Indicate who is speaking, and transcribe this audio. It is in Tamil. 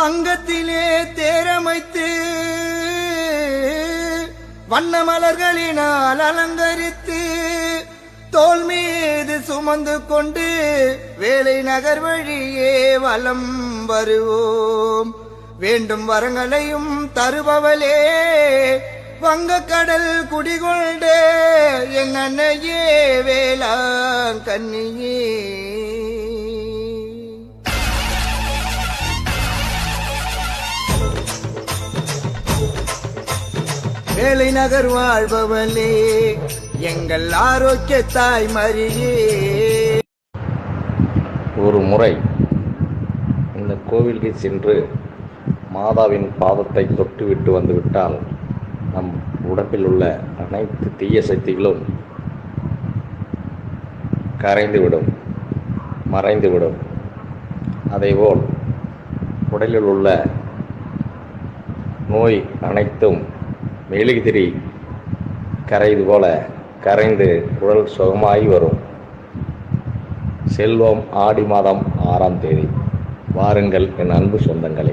Speaker 1: தங்கத்திலே தேரமைத்து வண்ண மலர்களினால் அலங்கரித்து தோல் மீது சுமந்து கொண்டு வேலை நகர் வழியே வலம் வருவோம். வேண்டும் வரங்களையும் தருபவளே வங்கக்கடல் குடிகொண்ட என் அன்னையே வேளாங்கண்ணியே. வேலை நகர் வாழ்பவளே எங்கள் ஆரோக்கிய தாய் மரியே
Speaker 2: ஒரு முறை இந்த கோவிலுக்கு சென்று மாதாவின் பாதத்தை தொட்டுவிட்டு வந்துவிட்டால் நம் உடம்பில் உள்ள அனைத்து தீய சக்திகளும் கரைந்துவிடும் மறைந்துவிடும். அதேபோல் உடலில் உள்ள நோய் அனைத்தும் மெழுகுதிரி கரைது போல கரைந்து உடல் சுகமாகி வரும். செல்வம் ஆடி மாதம் ஆறாம் தேதி. வாருங்கள் என் அன்பு சொந்தங்களே.